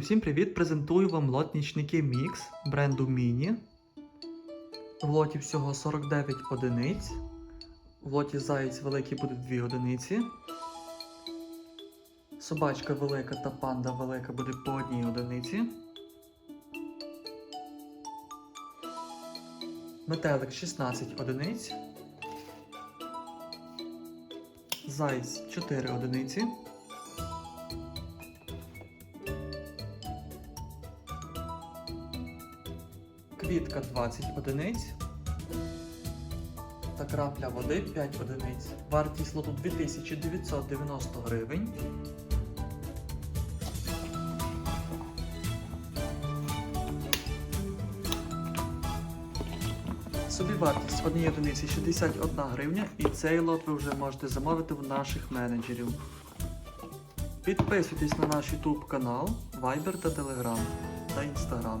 Всім привіт! Презентую вам лот нічники Mix бренду Міні. В лоті всього 49 одиниць. В лоті заєць великий буде 2 одиниці. Собачка велика та панда велика буде по одній одиниці. Метелик 16 одиниць. Заєць 4 одиниці. Квітка 20 одиниць. Та крапля води 5 одиниць. Вартість лоту 2990 гривень. Собівартість однієї одиниці 61 гривня і цей лот ви вже можете замовити в наших менеджерів. Підписуйтесь на наш YouTube канал, Viber та Telegram та Instagram.